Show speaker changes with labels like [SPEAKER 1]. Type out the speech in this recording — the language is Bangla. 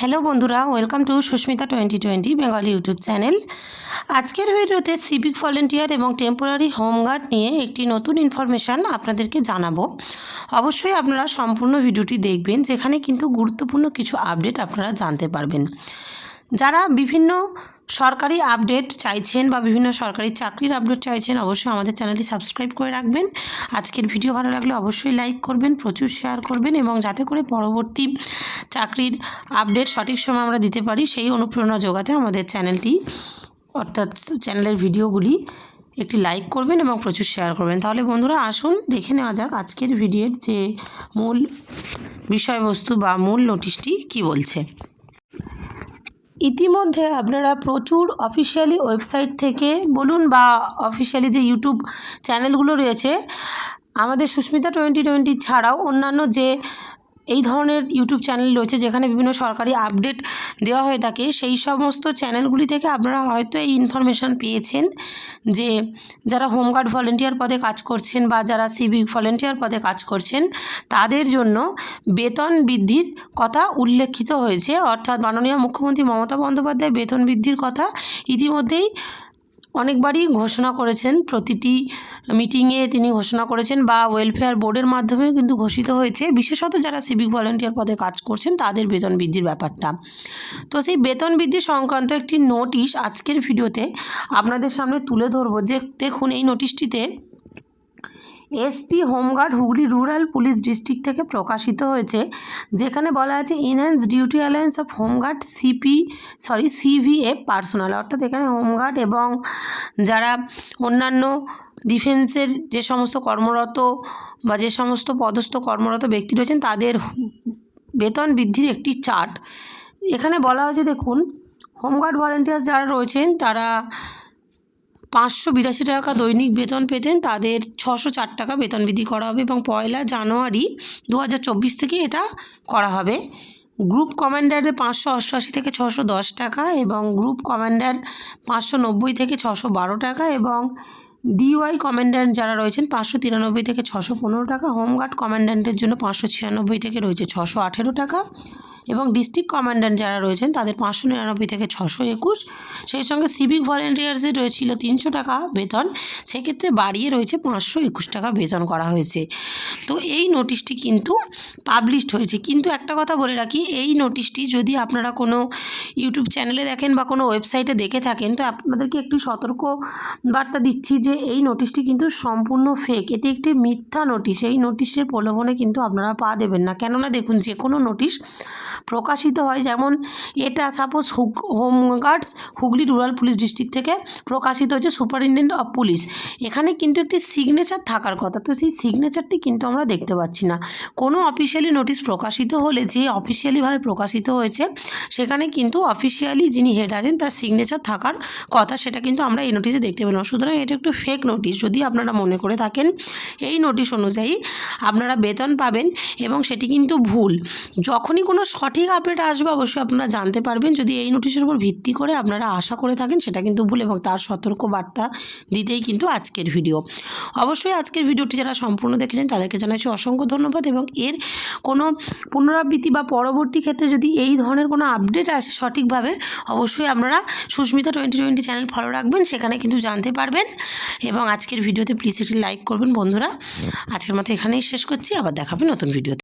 [SPEAKER 1] হ্যালো বন্ধুরা, welcome to Susmita twenty twenty, Bengali YouTube channel. আজকের ভিডিওতে সিভিক ভলেন্টিয়ার এবং টেম্পোরারি হোমগার্ড নিয়ে একটি নতুন ইনফরমেশান আপনাদেরকে জানাব। অবশ্যই আপনারা সম্পূর্ণ ভিডিওটি দেখবেন, যেখানে কিন্তু গুরুত্বপূর্ণ কিছু আপডেট আপনারা জানতে পারবেন। যারা বিভিন্ন সরকারি আপডেট চাইছেন বা বিভিন্ন সরকারি চাকরির আপডেট চাইছেন, অবশ্যই আমাদের চ্যানেলটি সাবস্ক্রাইব করে রাখবেন। আজকের ভিডিও ভালো লাগলে অবশ্যই লাইক করবেন, প্রচুর শেয়ার করবেন এবং যাতে করে পরবর্তী চাকরির আপডেট সঠিক সময় আমরা দিতে পারি, সেই অনুপ্রেরণা যোগাতে আমাদের চ্যানেলটি অর্থাৎ চ্যানেলের ভিডিওগুলি একটি লাইক করবেন এবং প্রচুর শেয়ার করবেন। তাহলে বন্ধুরা আসুন, দেখে নেওয়া যাক আজকের ভিডিওর যে মূল বিষয়বস্তু বা মূল নোটিশটি কি বলছে। ইতিমধ্যে আপনারা প্রচুর অফিসিয়ালি ওয়েবসাইট থেকে বলুন বা অফিসিয়ালি যে ইউটিউব চ্যানেলগুলো রয়েছে, আমাদের সুস্মিতা টোয়েন্টি টোয়েন্টি ছাড়াও অন্যান্য যে এই ধরনের ইউটিউব চ্যানেল রয়েছে যেখানে বিভিন্ন সরকারি আপডেট দেওয়া হয়ে থাকে। সেই সমস্ত চ্যানেলগুলি থেকে আপনারা হয়তো এই ইনফরমেশান পেয়েছেন যে যারা হোমগার্ড ভলেন্টিয়ার পদে কাজ করছেন বা যারা সিভিক ভলেন্টিয়ার পদে কাজ করছেন, তাদের জন্য বেতন বৃদ্ধির কথা উল্লেখিত হয়েছে। অর্থাৎ মাননীয় মুখ্যমন্ত্রী মমতা বন্দ্যোপাধ্যায় বেতন বৃদ্ধির কথা ইতিমধ্যেই অনেকবারই ঘোষণা করেছেন, প্রতিটি মিটিংয়ে তিনি ঘোষণা করেছেন বা ওয়েলফেয়ার বোর্ডের মাধ্যমে কিন্তু ঘোষিত হয়েছে। বিশেষত যারা সিভিক ভলেন্টিয়ার পদে কাজ করছেন, তাদের বেতন বৃদ্ধির ব্যাপারটা। তো সেই বেতন বৃদ্ধি সংক্রান্ত একটি নোটিশ আজকের ভিডিওতে আপনাদের সামনে তুলে ধরবো যে দেখুন এই নোটিশটিতে SP home guard Hooghly rural police district থেকে প্রকাশিত হয়েছে, যেখানে বলা আছে enhance duty allowance of home guard CP, sorry CVF personnel. অর্থাৎ এখানে হোমগার্ড এবং যারা অন্যান্য ডিফেন্সের যে সমস্ত কর্মরত বা যে সমস্ত পদস্থ কর্মরত ব্যক্তি রয়েছেন, তাদের বেতন বৃদ্ধির একটি চার্ট। এখানে বলা হয়েছে, দেখুন, হোমগার্ড ভলেন্টিয়ার্স যারা রয়েছেন, তারা পাঁচশো বিরাশি টাকা দৈনিক বেতন পেতেন, তাদের ছশো চার টাকা বেতন বৃদ্ধি করা হবে এবং পয়লা জানুয়ারি দু হাজার চব্বিশ থেকে এটা করা হবে। গ্রুপ কমান্ডারের পাঁচশো অষ্টআশি থেকে ছশো দশ টাকা এবং গ্রুপ কমান্ডার পাঁচশো নব্বই থেকে ছশো বারো টাকা এবং ডিওয়াই কমান্ড্যান্ট যারা রয়েছেন পাঁচশো তিরানব্বই থেকে ছশো পনেরো টাকা, হোমগার্ড কমান্ড্যান্টের জন্য পাঁচশো ছিয়ানব্বই থেকে রয়েছে ছশো আঠেরো টাকা। এবং ডিস্ট্রিক্ট কমান্ড্যান্ট যারা রয়েছেন, তাদের পাঁচশো নিরানব্বই থেকে ছশো একুশ। সেই সঙ্গে সিভিক ভলেন্টিয়ার্সের রয়েছিল তিনশো টাকা বেতন। সেক্ষেত্রে বাড়িয়ে রয়েছে পাঁচশো একুশ টাকা বেতন করা হয়েছে। তো এই নোটিশটি কিন্তু পাবলিশড হয়েছে। কিন্তু একটা কথা বলে রাখি, এই নোটিশটি যদি আপনারা কোনো ইউটিউব চ্যানেলে দেখেন বা কোনো ওয়েবসাইটে দেখে থাকেন, তো আপনাদেরকে একটি সতর্ক বার্তা দিচ্ছি যে এই নোটিশটি কিন্তু সম্পূর্ণ ফেক এটি একটি মিথ্যা নোটিশ এই নোটিশের প্রলোভনে কিন্তু আপনারা পা দেবেন না। কেননা দেখুন, যে কোনো নোটিশ প্রকাশিত হয় যেমন এটা suppose হুগ, home guards, Hooghly rural police district থেকে প্রকাশিত হয়েছে সুপারিনটেন্ডেন্ট অফ পুলিশ। এখানে কিন্তু একটি সিগনেচার থাকার কথা। তো সেই সিগনেচারটি কিন্তু আমরা দেখতে পাচ্ছি না। কোনো অফিসিয়ালি নোটিশ প্রকাশিত হলে, যে অফিসিয়ালিভাবে প্রকাশিত হয়েছে, সেখানে কিন্তু অফিসিয়ালি যিনি হেড আছেন, তার সিগনেচার থাকার কথা, সেটা কিন্তু আমরা এই নোটিশে দেখতে পেলাম। সুতরাং এটা একটু ফেক নোটিশ যদি আপনারা মনে করে থাকেন, এই নোটিশ অনুযায়ী আপনারা বেতন পাবেন এবং সেটি কিন্তু ভুল। যখনই কোনো সঠিক আপডেট আসবে অবশ্যই আপনারা জানতে পারবেন। যদি এই নোটিশের উপর ভিত্তি করে আপনারা আশা করে থাকেন সেটা কিন্তু ভুল এবং তার সতর্ক বার্তা দিতেই কিন্তু আজকের ভিডিও অবশ্যই আজকের ভিডিওটি যারা সম্পূর্ণ দেখেছেন তাদেরকে জানাচ্ছি অসংখ্য ধন্যবাদ এবং এর কোনো পুনরাবৃত্তি বা পরবর্তী ক্ষেত্রে যদি এই ধরনের কোনো আপডেট আসে সঠিকভাবে অবশ্যই আপনারা Susmita twenty twenty channel follow রাখবেন সেখানে কিন্তু জানতে পারবেন এবং আজকের ভিডিওতে প্লিজ একটি লাইক করবেন বন্ধুরা। আজকের মতো এখানেই শেষ করছি আবার দেখাবেন নতুন ভিডিওতে